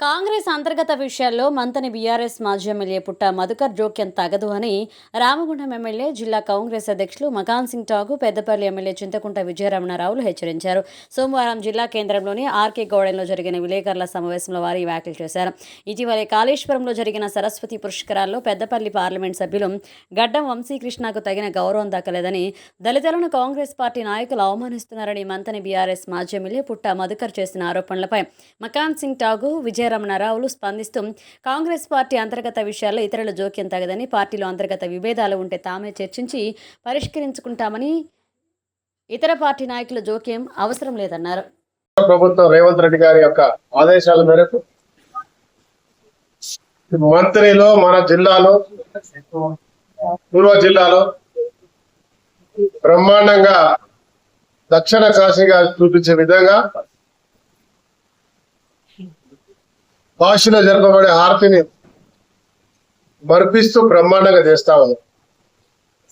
కాంగ్రెస్ అంతర్గత విషయాల్లో మంతని బీఆర్ఎస్ మాజీ ఎమ్మెల్యే పుట్ట మధుకర్ జోక్యం తగదు అని రామగుండం ఎమ్మెల్యే జిల్లా కాంగ్రెస్ అధ్యక్షులు మకాన్ సింగ్ టాగు పెద్దపల్లి ఎమ్మెల్యే చింతకుంట విజయరమణారావులు హెచ్చరించారు. సోమవారం జిల్లా కేంద్రంలోని ఆర్కే గౌడెన్లో జరిగిన విలేకరుల సమావేశంలో వారు వ్యాఖ్యలు చేశారు. ఇటీవలే కాళేశ్వరంలో జరిగిన సరస్వతి పురస్కారాల్లో పెద్దపల్లి పార్లమెంట్ సభ్యులు గడ్డం వంశీకృష్ణకు తగిన గౌరవం దక్కలేదని దళితులను కాంగ్రెస్ పార్టీ నాయకులు అవమానిస్తున్నారని మంతని బీఆర్ఎస్ మాజీ ఎమ్మెల్యే పుట్ట మధుకర్ చేసిన ఆరోపణలపై మకాన్ సింగ్ టాగు విజయరమణారావులు స్పందిస్తూ కాంగ్రెస్ పార్టీ అంతర్గత విషయాల్లో ఇతరుల జోక్యం తగదని పార్టీలో అంతర్గత విభేదాలు ఉంటే తామే చర్చించి పరిష్కరించుకుంటామని ఇతర పార్టీ నాయకుల జోక్యం అవసరం లేదన్నారు. ప్రభుత్వం రేవంత్ రెడ్డి గారి యొక్క ఆదేశాల మేరకు మంత్రిలో మన జిల్లాలో పూర్వ జిల్లాలో బ్రహ్మాండంగా దక్షిణ కాశీగా చూపించే విధంగా కాశీలో జరపబడే హారతిని మర్పిస్తూ బ్రహ్మాండంగా చేస్తా ఉన్నాం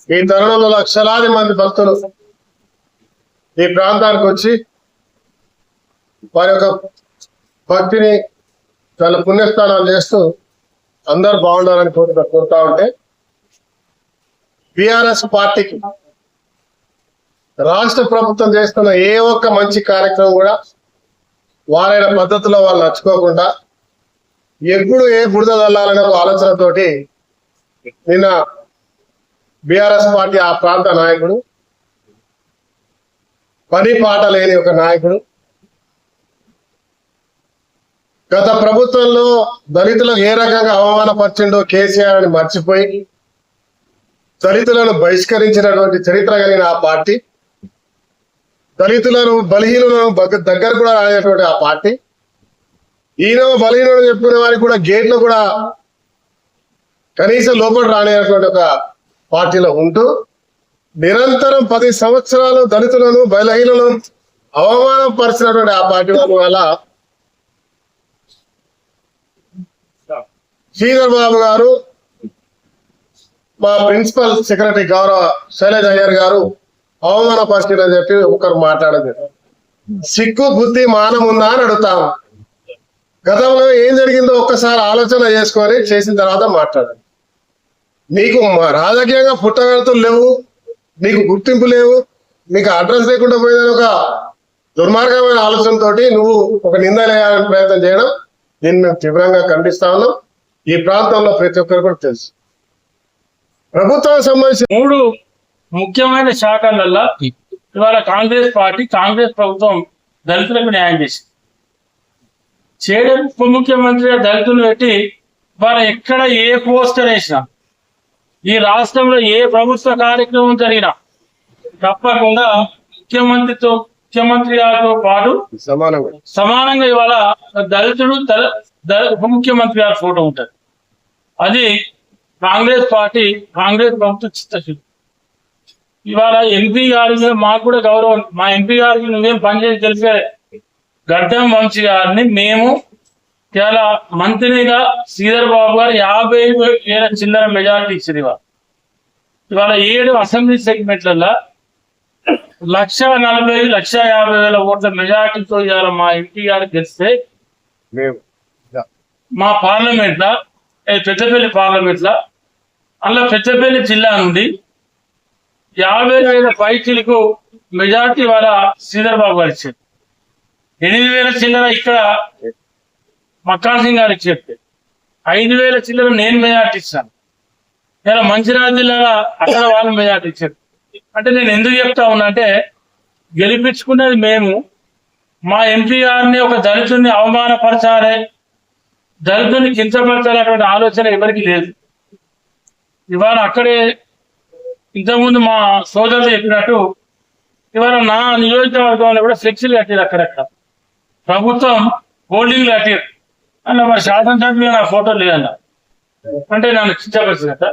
ఈ తరుణంలో లక్షలాది మంది భక్తులు ఈ ప్రాంతానికి వచ్చి వారి యొక్క భక్తిని చాలా పుణ్యస్థానాలు చేస్తూ అందరు బాగుండాలని కోరుతా కోరుతా ఉంటే బిఆర్ఎస్ పార్టీకి రాష్ట్ర ప్రభుత్వం చేస్తున్న ఏ ఒక్క మంచి కార్యక్రమం కూడా వారైన పద్ధతిలో వాళ్ళు నచ్చుకోకుండా ఎప్పుడు ఏ బురద చల్లాలనే ఒక ఆలోచనతోటి నిన్న బిఆర్ఎస్ పార్టీ ఆ ప్రాంత నాయకుడు పని పాట లేని ఒక నాయకుడు గత ప్రభుత్వంలో దళితులకు ఏ రకంగా అవమానపరిచిండో కేసీఆర్ అని మర్చిపోయి దళితులను బహిష్కరించినటువంటి చరిత్ర కలిగిన ఆ పార్టీ దళితులను బలహీనులను దగ్గర కూడా రానటువంటి ఆ పార్టీ ఈయన బలహీనుడు చెప్పుకునే వారికి కూడా గేట్లు కూడా కనీసం లోపల రానేటువంటి ఒక పార్టీలో ఉంటూ నిరంతరం పది సంవత్సరాలు దళితులను బలహీనలను అవమానపరిచినటువంటి ఆ పార్టీ వల్ల శ్రీధర్ బాబు గారు మా ప్రిన్సిపల్ సెక్రటరీ గౌరవ శైలజ్ అయ్యర్ గారు అవమానపరిచిన చెప్పి ఒకరు మాట్లాడదు సిగ్గు బుద్ధి మానం ఉందా అని అడుగుతాము గతంలో ఏం జరిగిందో ఒక్కసారి ఆలోచన చేసుకొని చేసిన తర్వాత మాట్లాడండి. నీకు మా- రాజకీయంగా పుట్టగలుగుతులు లేవు నీకు గుర్తింపు లేవు నీకు అడ్రస్ లేకుండా పోయిందని ఒక దుర్మార్గమైన ఆలోచనతోటి నువ్వు ఒక నింద ప్రయత్నం చేయడం దీన్ని మేము తీవ్రంగా ఖండిస్తా ఉన్నాం. ఈ ప్రాంతంలో ప్రతి ఒక్కరు కూడా తెలుసు. ప్రభుత్వం సంబంధించిన మూడు ముఖ్యమైన శాఖలల్లో ఇవాళ కాంగ్రెస్ పార్టీ కాంగ్రెస్ ప్రభుత్వం దళితులకు న్యాయం చేసింది. చేయడం ఉప ముఖ్యమంత్రిగా దళితులు పెట్టి ఇవాళ ఎక్కడ ఏ పోస్టర్ వేసినా ఈ రాష్ట్రంలో ఏ ప్రభుత్వ కార్యక్రమం జరిగినా తప్పకుండా ముఖ్యమంత్రితో ముఖ్యమంత్రి గారితో పాటు సమానంగా. సమానంగా ఇవాళ దళితుడు దళ- దళ- ఉప ముఖ్యమంత్రి గారి ఫోటో ఉంటుంది. అది కాంగ్రెస్ పార్టీ కాంగ్రెస్ ప్రభుత్వం చిత్తశుద్ధి. ఇవాళ ఎంపీ గారి మాకు కూడా గౌరవం మా ఎంపీ గారికి నువ్వేం పనిచేసి తెలిపే గడ్డం వంశీ గారిని మేము చాలా మంత్రిగా శ్రీధర్ బాబు గారు యాభై వేల చిల్లర మెజారిటీ ఇచ్చింది ఇవాళ. ఇవాళ ఏడు అసెంబ్లీ సెగ్మెంట్లలో లక్ష నలభై లక్ష యాభై వేల ఓట్ల మెజార్టీతో ఇవాళ మా ఎంపీ గారు గెలిస్తే మేము. మా పార్లమెంట్ లా పెద్దపల్లి పార్లమెంట్ లా అలా పెద్దపల్లి జిల్లా నుండి యాభై వేల పైచీలకు మెజార్టీ వాళ్ళ శ్రీధర్ బాబు గారు ఇచ్చారు. ఎనిమిది వేల చిల్లర ఇక్కడ మక్కాన్ సింగ్ గారికి చెప్తే ఐదు వేల చిల్లర నేను మెజార్టీ ఇస్తాను. ఇలా మంచిర్యాల జిల్లాలో అక్కడ వాళ్ళు మెజార్టీ ఇచ్చారు. అంటే నేను ఎందుకు చెప్తా ఉన్నా అంటే గెలిపించుకునేది మేము. మా ఎంపీ గారిని ఒక దళితుడిని అవమానపరచాలి. దళితుడిని కించపరచాలనేటువంటి ఆలోచన ఎవరికి లేదు. ఇవాళ అక్కడే ఇంతకుముందు మా సోదరులు చెప్పినట్టు ఇవాళ నా నియోజకవర్గంలో కూడా ఫ్లెక్సీలు కట్టారు అక్కడక్కడ. ప్రభుత్వం హోల్డింగ్లు కట్టారు. అన్న మరి శాసనసభ్యులు నా ఫోటో లేదన్న. అంటే నన్ను కించపరిచినట్ట